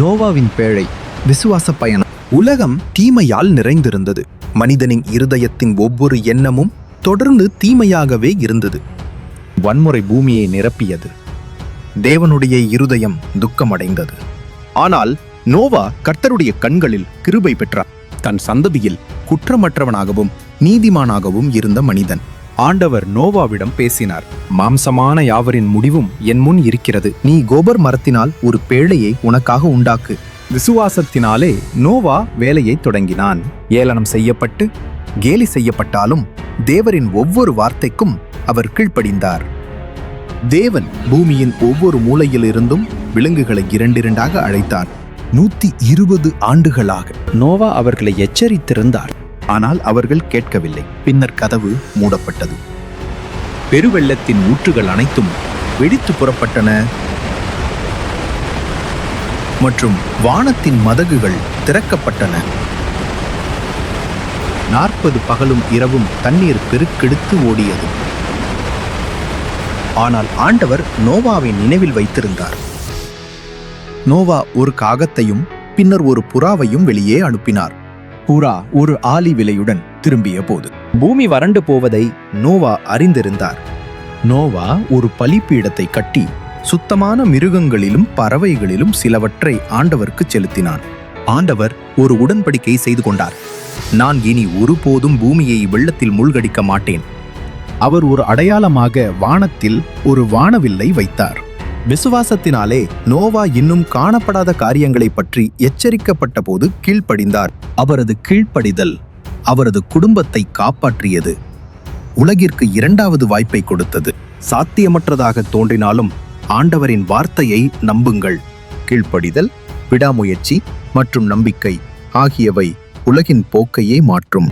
நோவாவின் பேழை விசுவாச பயணம். உலகம் தீமையால் நிறைந்திருந்தது. மனிதனின் இருதயத்தின் ஒவ்வொரு எண்ணமும் தொடர்ந்து தீமையாகவே இருந்தது. வன்முறை பூமியை நிரப்பியது. தேவனுடைய இருதயம் துக்கமடைந்தது. ஆனால் நோவா கர்த்தருடைய கண்களில் கிருபை பெற்றார். தன் சந்ததியில் குற்றமற்றவனாகவும் நீதிமானாகவும் இருந்த மனிதன். ஆண்டவர் நோவாவிடம் பேசினார் மாம்சமான யாவரின் முடிவும் என் முன் இருக்கிறது. நீ கோபர் மரத்தினால் ஒரு பேழையை உனக்காக உண்டாக்கு. விசுவாசத்தினாலே நோவா வேலையை தொடங்கினான். ஏளனம் செய்யப்பட்டு கேலி செய்யப்பட்டாலும் தேவரின் ஒவ்வொரு வார்த்தைக்கும் அவர் கீழ்ப்படிந்தார். தேவன் பூமியின் ஒவ்வொரு மூலையிலிருந்தும் விலங்குகளை இரண்டிரண்டாக அழைத்தார். நூத்தி இருபது ஆண்டுகளாக நோவா அவர்களை எச்சரித்திருந்தார். ஆனால் அவர்கள் கேட்கவில்லை. பின்னர் கதவு மூடப்பட்டது. பெருவெள்ளத்தின் ஊற்றுகள் அனைத்தும் வெடித்து புறப்பட்டன. மற்றும் வானத்தின் மதகுகள் திறக்கப்பட்டன. நாற்பது பகலும் இரவும் தண்ணீர் பெருக்கெடுத்து ஓடியது. ஆனால் ஆண்டவர் நோவாவை நினைவில் வைத்திருந்தார். நோவா ஒரு காகத்தையும் பின்னர் ஒரு புறாவையும் வெளியே அனுப்பினார். புறா ஒரு ஆலி விலையுடன் திரும்பிய போது பூமி வறண்டு போவதை நோவா அறிந்திருந்தார். நோவா ஒரு பலிப்பீடத்தை கட்டி சுத்தமான மிருகங்களிலும் பறவைகளிலும் சிலவற்றை ஆண்டவருக்கு செலுத்தினான். ஆண்டவர் ஒரு உடன்படிக்கை செய்து கொண்டார். நான் இனி ஒருபோதும் பூமியை வெள்ளத்தில் மூழ்கடிக்க மாட்டேன். அவர் ஒரு அடையாளமாக வானத்தில் ஒரு வானவில்லை வைத்தார். விசுவாசத்தினாலே நோவா இன்னும் காணப்படாத காரியங்களை பற்றி எச்சரிக்கப்பட்ட போது கீழ்ப்படிந்தார். அவரது கீழ்ப்படிதல் அவரது குடும்பத்தை காப்பாற்றியது. உலகிற்கு இரண்டாவது வாய்ப்பை கொடுத்தது. சாத்தியமற்றதாக தோன்றினாலும் ஆண்டவரின் வார்த்தையை நம்புங்கள். கீழ்ப்படிதல் விடாமுயற்சி மற்றும் நம்பிக்கை ஆகியவை உலகின் போக்கையே மாற்றும்.